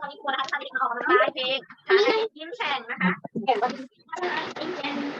ตอนนี้ครูนะคะทำเด็กมาออกกำลังกายเพลงหาให้ยิ้มแฉ่งนะคะแก่แก่ค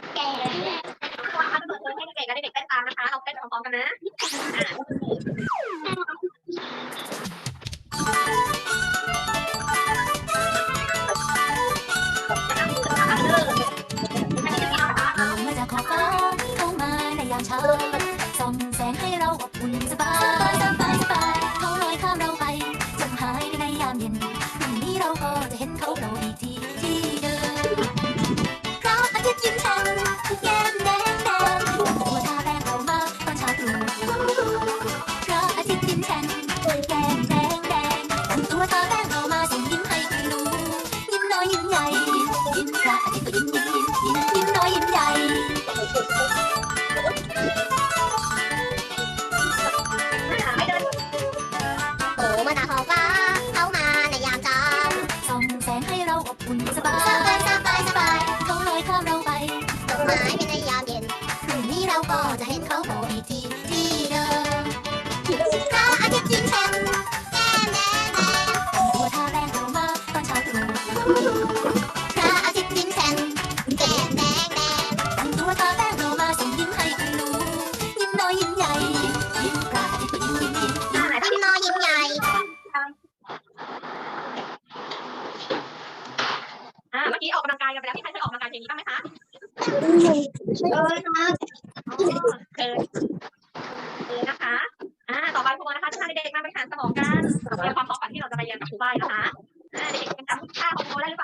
โผล่ม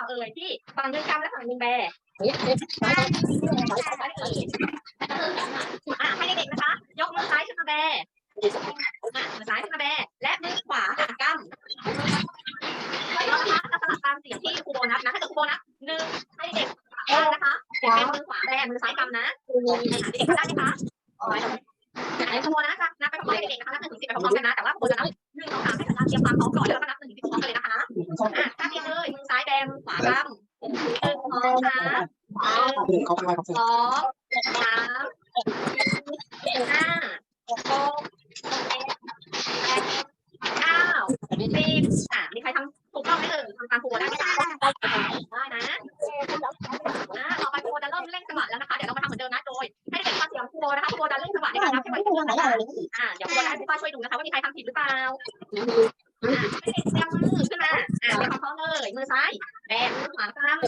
เอ่ยที่ฝั่งหนึงกำและฝั่งหนึงแบอ่าให้เด็กๆนะคะ ยกมือซ้ายขึ้นมาแบอ่ามือซ้ายขึ้นมาแบและมือขวาหากำแล้วนะคะจะสลับตามเสียงที่ครูโบนับนะถ้าเกิดครูโบนับหนึ่งให้เด็กบ้างนะคะเป็นมือขวาแบมือซ้ายกำนะเด็กๆได้ไหมคะไหนครูโบนะนับไปพร้อมๆเด็กๆนะคะนับหนึ่งถึงสิบไปพร้อมกันนะแต่ว่าครูจะนับหนึ่งสองสามให้สัญญาณเตรียมความพร้อมก่อนแล้วก็นับหนึ่งถึงสิบพร้อมกันเลยนะคะอะถ้าเตรียมเลยมือ ซ้ายแบมือขวากำหนึ่งสองสามสองสามสี่ห้าหกเจ็ดแปดเก้าสิบอะมีใครทำถูกต้องไหมเอ่ยทำตามครูได้ไหมคะได้นะอะต่อไปครูจะเริ่มเร่งจังหวะแล้วนะคะ เดี๋ยวเรามาทำเหมือนเดิมนะโดยให้เด็กฟังเสียงครูนะคะครูจะเร่งจังหวะในการนับให้ไวขึ้นนะคะอะเดี๋ยวครูจะให้ครูช่วยดูนะคะว่ามีใครทำผิดหรือเปล่าอะให้เด็กเตรียมมือขึ้นมา อะเตรียมควาท้อมเลยมือซ้ายแบมือขวากำ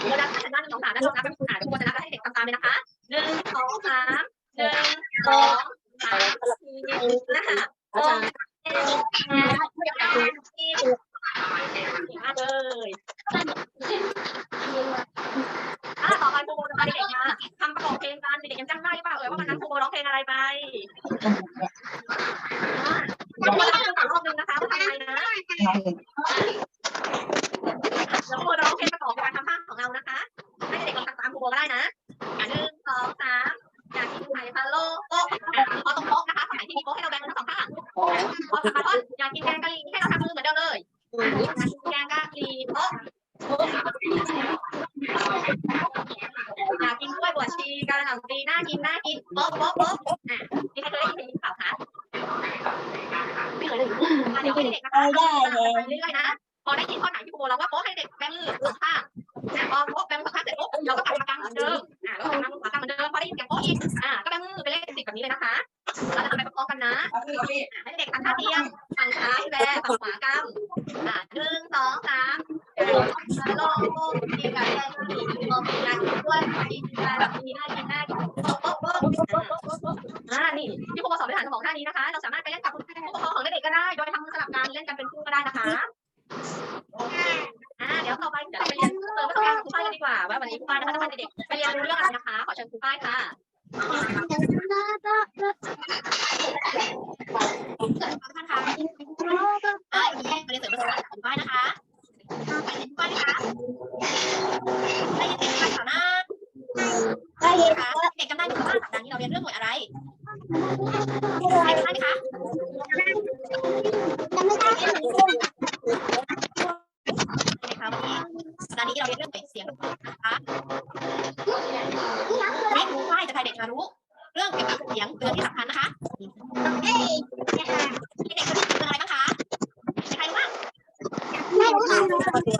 ครูนับสัญญาณหนึ่งสองสามแล้วลองนับเป็นอ่านครูจะนับให้เด็กทำตามเลยนะคะหนึ่งสองสามหนึ่งสองสามสี่ห้าหกเจ็ดแปดเก้าสิบมาเลยอะต่อไปครูจะพาเด็กๆมาทำประกอบเพลงกันเด็กๆยังจำได้หรือเปล่าเอ่ยว่าวันนั้นครูร้องเพลงอะไรไปอะเดี๋ยวครูจะทำรอบนึงนะคะว่าทำไงนะ แล้วครูร้องเพลงประกอบการทำภาพของเรานะคะ ให้เด็กลองทำตามครูโบก็ได้นะอะหนึ่งสองสามอยากกินไข่พะโล้โป๊ะอะพอตรงโป๊ะนะคะสมัยที่มีโป๊ะให้เราแบ่งเป็นทั้งสองข้างพอสัมภาษณ์อยากกินแกงกะหรี่ให้เราทำมือเหมือนเดิมเลยอะอยากกินแกงกะหรี่โป๊ะอยากกินกล้วยบวชชีกะหล่ำปลีน่ากิน น่ากินโป๊ะโป๊ะโป๊ะอะนี่ใครเคยได้ยินเพลงนี้เปล่าคะไม่เคยได้ยินอะเดี๋ยวให้เด็กๆนะคะทำไปเรื่อยๆนะพอได้ยินข้อไหนที่ครูบอกเราว่าโป๊ะให้เด็กแบมือสองข้างอะพอโป๊ะแบมือข้างเสร็จปุ๊บเราก็กลับมากางเหมือนเดิมอะแล้วก็กลับมาขวากางเหมือนเดิมพอได้ยินเสียงโป๊ะอีกอะก็แบมือเป็นเลขสิบแบบนี้เลยนะคะเราจะทำไปพร้อมกันนะอะให้เด็กทำท่าเทียมฝั่งซ้ายแบฝั่งขวากางอะหนึ่งสองสามฮัลโหลโป๊ะมีกันได้ที่โป๊ะอยากกินด้วยกินได้แบบนี้ได้ ท่านคะอ่าอีกแยกไปเรียนเสริมประสบการณ์จากครูป้ายนะคะไปเรียนครูป้ายนคะได้ยินเสียงข้ายข่าหน้าได้ยินคะเด็กจำได้ไหมคะว่าสัปดาห์นี้เราเรียนเรื่องหน่วยอะไรใครจำได้ไหมคะจำไม่ได้ใช่ไหมคะวันนี้สัปดาห์นี้เราเรียนเรื่องเสียงนะคะวันนี้ครูป้ายจะพาเด็กมารู้ เรื่องเกี่ยวกับเสียงเตือนที่สำคัญนะคะ เอ้ยเด็กๆเคยได้ยินเรื่องอะไรบ้างคะใครรู้บ้าง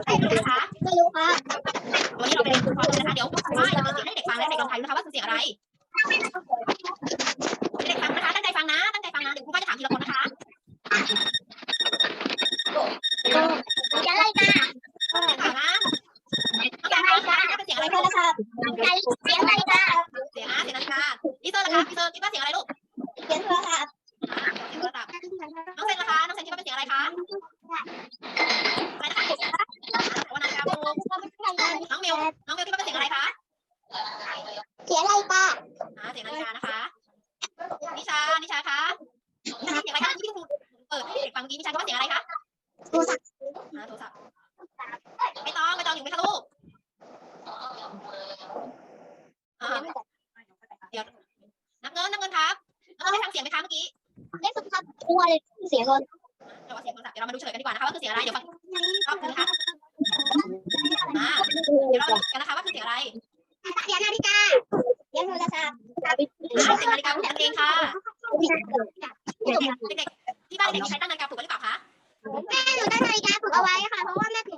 ใครรู้นะคะไม่รู้ค่ะวันนี้เราเป็นคุณครูนะคะ เดี๋ยวว่าจะเปิดเสียงให้เด็กฟังและเด็กลองทายดูนะคะว่าคือเสียงอะไรเด็กฟังนะคะ ตั้งใจฟังนะ ตั้งใจฟังนะ เดี๋ยวครูก็จะถามทีละคนนะคะเสียงอะไรกาถามนะต้องการอะไรคะเป็นเสียงอะไรโทลูรศัพท์เสียง สียงคนเดี๋ยวว่าเสียงโทรศัพท์เดี๋ยวเรามาดูเฉลยกันดีกว่านะคะว่าคือเสียงอะไร เดี๋ยวฟังรอบนึงนะคะอ่าเดี๋ยวเราดูกันนะคะว่าคือเสียงอะไรเสียงนาฬิกาเสียงโทรศัพท์อ่าเสียงนาฬิกาปลุกนั่นเองค่ะเด็กๆที่บ้านเด็กๆมีใครตั้งนาฬิกาปลุกไว้หรือเปล่าคะแม่หนูตั้งนาฬิกาปลุกเอาไว้ค่ะ เพราะว่าแม่หนูตื่นเช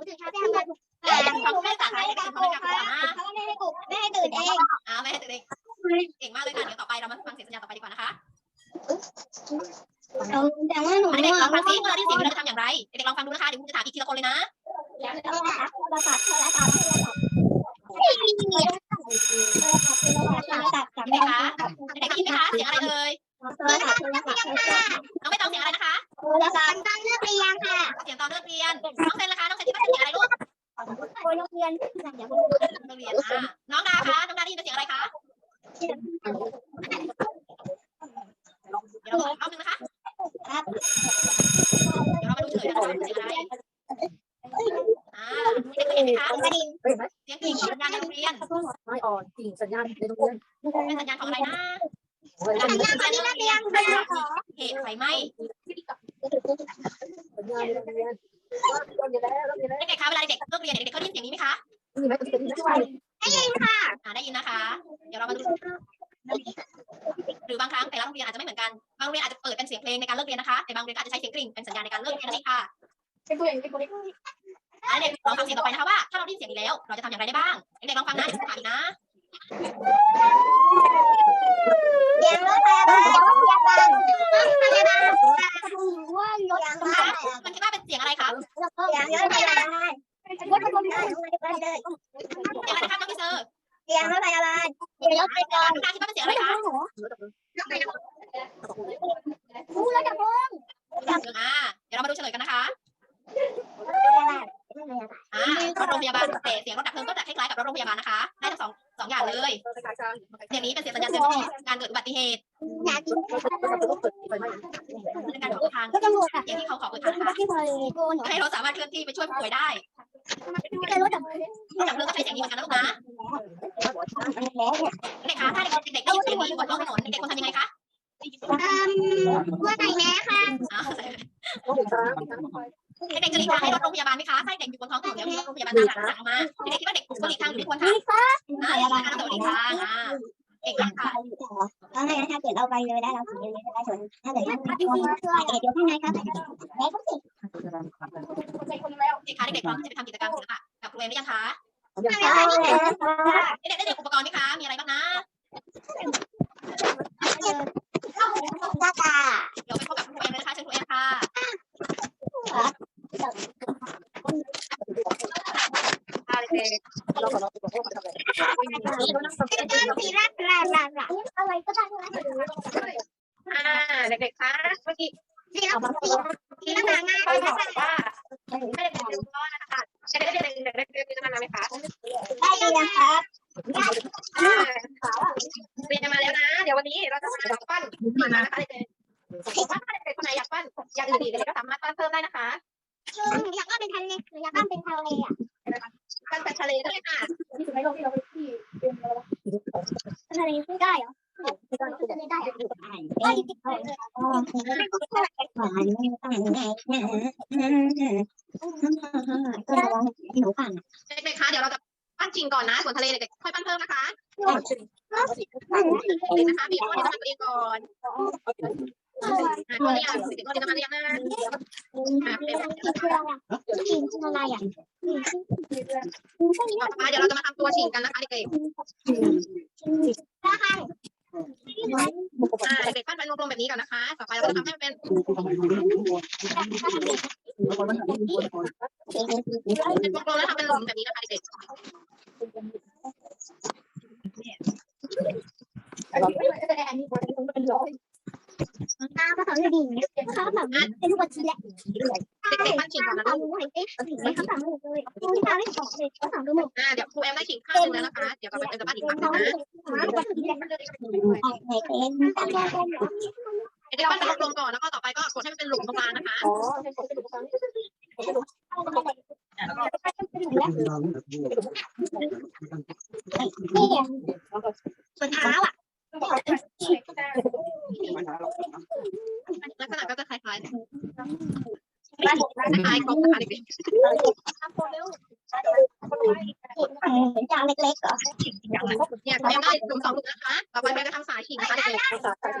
้าไปทำ อะไรนะคะโทรศัพท์ตอนเลิกเรียนค่ะเสียงตอนเลิกเรียน น้องเซนล่ะคะ น้องเซนคิดว่าเป็นเสียงอะไรลูกโรงเรียนเลิกเรียนอ่าน้องดาคะ น้องดาได้ยินเป็นเสียงอะไรคะเดี๋ยวเราเอาหนึ่งนะคะเดี๋ยวเรามาดูเฉลยกันนะคะว่าเป็นเสียงอะไรอ่าเด็กๆเคยเห็นไหมคะกระดิ่งเสียงกริ่งสัญญาณในโรงเรียนไม่อ่อนจริงสัญญาณในโรงเรียนเป็นสัญญาณของอะไรนะสัญญาณตอนนี้นักเรียนค่ะเหตุไฟไหม้ กๆลองฟังนะเดี๋ยวผมถามอีกนะเสียงรถพยาบาลรถพยาบาลรถพยาบาลว่ารถพยาบาลมันคิดว่าเป็นเสียงอะไรครับเสียงรถพยาบาลรถพยาบาลเลยเสียงอะไรนะครับน้องพี่เซอร์เสียงรถพยาบาลเสียงรถพยาบาลน้องดาคิดว่าเป็นเสียงอะไรคะพูดแล้วจะพูดอ่าเดี๋ยวเรามาดูเฉลยกันนะคะ อ่ารถโรงพยาบาลแต่เสียงรถดับเพลิงก็จะคล้ายๆกับรถโรงพยาบาลนะคะ ได้ทั้งสองสองอย่างเลยประชาชนเสียงนี้เป็นเสียงสัญญาณเตือนภัยการเกิดอุบัติเหตุอยากกินไฟไหม้ในการเปิดทางก็จะหมดอะเสียงที่เขาขอเปิดทางนะคะที่พอเลยกูหนูให้รถสามารถเคลื่อนที่ไปช่วยผู้ป่วยได้จะรถดับเพลิงรถดับเพลิงก็ใช้เสียงนี้เหมือนกันนะลูกนะแล้วเนี่ยเด็กๆคะถ้าเด็กๆได้ยินเสียงนี้อยู่บนท้องถนนเด็กๆควรทำยังไงคะว่าไหนแม่ค่ะ ให้เด็กๆจะหลีกทางให้รถโรงพยาบาลไหมคะถ้าเด็กอยู่บนท้องถนนแล้วมีรถโรงพยาบาลตามหลังสั่งมาเด็กคิดว่าเด็กควรหลีกทางหรือไม่ควรทางอ่าหลีกทางต้องหลีกทางอ่าเก่งมากค่ะแล้วไงถ้าเกิดเราไปเลยได้เราถึงเลยจะได้ส่วนถ้าเกิดเราไม่ช่วยเด็กอยู่ข้างในครับแล้วก็สิเด็กคนแล้วเด็กคะเด็กๆพร้อมที่จะไปทำกิจกรรมศิลปะกับครูเอมหรือยังคะอย่างเด็กๆได้เด็กอุปกรณ์ไหมคะมีอะไรบ้างนะ ตาตา เดี๋ยวไปพบกับครูเอมเลยนะคะเชิญครูเอมค่ะ เราขอเราขอโทษทำอะไร สีรักรักรักรัก อะไรก็ได้อ่าเด็กๆคะเมื่อกี้สีรักสีสีรักง่ายป้าบอกว่าให้เด็กๆเรียนรู้นะคะใช้เด็กๆเด็กๆเรียนรู้มาไหมคะได้เลยครับเรียนมาแล้วนะ เดี๋ยววันนี้เราจะมาปั้นมานะคะเด็กๆถ้าเด็กๆคนไหนอยากปั้นอยางอื่นอีกเด็กๆก็สามารถปั้นเพิ่มได้นะคะอยากก็เป็นทะเลอยากก็เป็นทะเลอะ เด็กๆคะเดี๋ยวเราจะปั้นจริงก่อนนะ ส่วนทะเลเด็กๆค่อยปั้นเพิ่มนะคะเด็กๆนะคะมีข้อดีน้ำมันตัวเองก่อนข้อนี้อะเด็กๆข้อดีน้ำมันเรียงนะคืออะไรอะกินอะไรอะต่อมาเดี๋ยวเราจะมาทำตัวฉีกกันนะคะเด็กๆ อ่าเด็กๆปั้นเป็นวงกลมแบบนี้ก่อนนะคะ ต่อไปเราจะทำให้มันเป็นเป็นวงกลมแล้วทำเป็นหลุมแบบนี้นะคะเด็กอันนี้นเป็นร้อยตาก็สอนเลยดีเขาแบบเป็นทุกวันทีแหละเด็กๆปั้นฉีกก่อนนะตาลูกไมเอ๊ะเขาสั่งเลยดูที่ตาไม่บอกเลยเขาสั่งดูหมดอ่าเดี๋ยวครูแอมได้ฉีกข้างหนึงแล้วนะคะ เดี๋ยวเราไปจะปั้นอีกข้างนึงนะ เคเป็นปั้นเป็นวงกลมก่อนแล้วก็ต่อไปก็กดให้มันเป็นหลุมตรงกลางนะคะอ๋อผมไปดูครั้งนี้ นี่ส่วนเท้าอะ ลักษณะก็จะคล้ายๆคล้ายๆกบนะคะเด็ก เหมือนจานเล็กๆเหรอ ๆเนี่ยครูแอมได้หลุมสองหลุมนะคะ ต่อไปแม่จะทำสายฉีกนะคะเด็ก ภา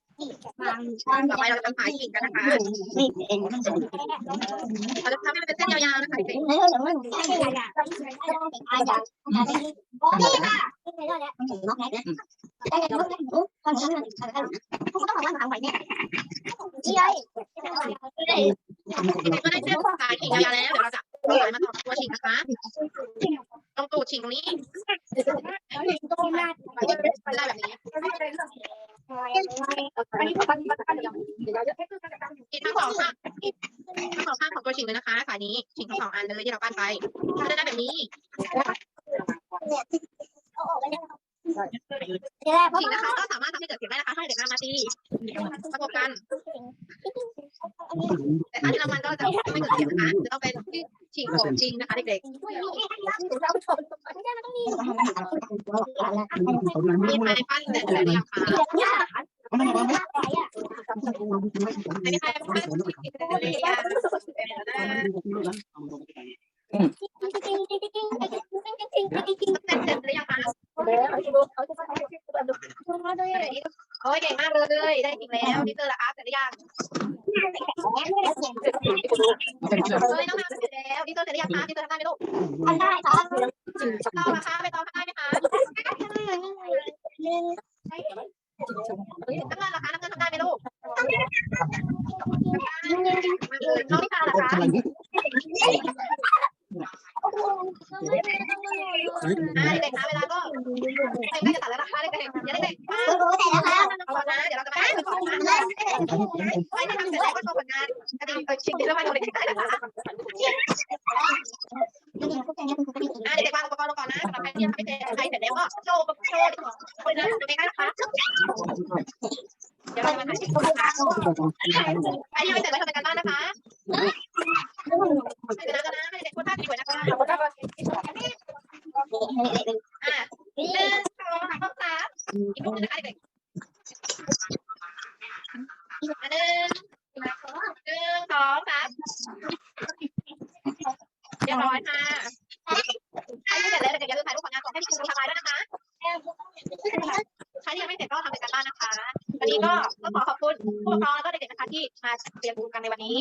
ไทยเขาเขาว่าทำแล้วไม่ขายไม่ทำได้ใช่เห็นว่าในนะอาจารย์เราอาจารย์อาจารย์อาจารย์อาจารย์ๆต่อไปเราจะทำสายฉีกกันนะคะไม่เป็นเราจะทำให้มันเป็นเส้นยาวๆนะคะเด็กไม่รู้มันใช่อาจารย์อาจารย์อาจารย์นี่ค่ะไม่ได้แล้วล็อกแรกนะได้แล้วล็อกแรกตอนนี้มันเต้องบอกว่าทำไหวเนี่ยยี่ไอ้ๆเด็กๆก็ได้เส้นสายฉีกยาวๆแล้วเดี๋ยวเราจะเอาสายมาต่อตัวฉีกนะคะ ตรงตูดฉีกตรงนี้มันนี้เขาปั้นปั้นอย่างเดี๋ยวจะให้คือการปั้นฉีกทั้งสองข้างทั้งสองข้างของตัวฉีกเลยนะคะสายนี้ฉีกทั้งสองอันเลยที่เราปั้นไปจะได้แบบนี้เอาออกไปแล้วเดี๋ยวเพราะฉีกนะคะก็สามารถทำให้เกิดเสียงได้นะคะให้เด็กนำมาตีประกบกัน แต่ถ้าที่เรามันก็จะไม่เกิดเสียงนะคะจะต้องเป็นที่ฉีกของจริงนะคะเด็กๆมีใครปั้นเสร็จแล้วหรือยังคะไม่มีใครปั้นเสร็จแล้วหรือยังเสร็จหรือยังคะแล้วไอ้ดูเขาจะเขาจะแบบดูโอ้ยเก่งมากเลย ได้จริงแล้วนี่เจอแล้วคะเสร็จหรือยัง เฮ้ยน้องน้ำเสร็จแล้วนี่เจอเสร็จหรือยังคะนี่เจอทำได้ไหมลูกทำได้ครับต่อนะคะไปต่อทำได้ไหมคะน้ำเงินเหรอคะน้ำเงินทำได้ไหมลูกน้องนิชาเหรอคะอ่าเด็กๆคะเวลาก็ใกล้จะตัดแล้วนะคะเด็กๆอย่าเด็กๆมา รู้แต่แล้วครับ ก่อนนะเดี๋ยวเราจะมาให้ก่อนนะไม่ได้ทำเสร็จแล้วก็โชว์ผลงานกระดิ่งเออชิงดิแล้วมาดูเด็กๆได้นะคะอ่าเด็กๆวางอุปกรณ์ลงก่อ นะสำหรับใครที่ยังไม่เสร็จใครเสร็จแล้วก็โชว์โชว์ผลงานของตัวเองได้นะคะเดี๋ยวเรามาถ่ายคลิปนะคะใครที่ยังไม่เสร็จไว้ทำกันบ้านนะคะเดี๋ยวนะให้เด็กๆพูดท่าสวยนะคะอ่าหนึ่งสองสามอีกมุมนึงนะคะเด็กอันหนึ่งหนึ่งสองสามเรียบร้อยค่ะ ทำลายด้วยนะคะใครที่ยังไม่เสร็จก็ทำเป็นการบ้านนะคะ วันนี้ก็ต้องขอขอบคุณผู้ปกครองแล้วก็เด็กๆนะคะที่มาเรียนรู้กันในวันนี้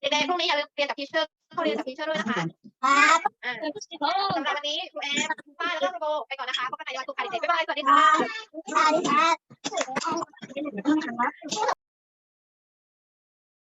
เด็กๆพรุ่งนี้อย่าลืมเรียนกับทีเชอร์เข้าเรียนกับทีเชอร์ด้วยนะคะครับอ่าสำหรับวันนี้ครูแอมครูป้าแล้วก็ครูโบไปก่อนนะคะพบกันในวันศุกร์ค่ะเด็กๆบ๊ายบายสวัสดีค่ะสวัสดีครับ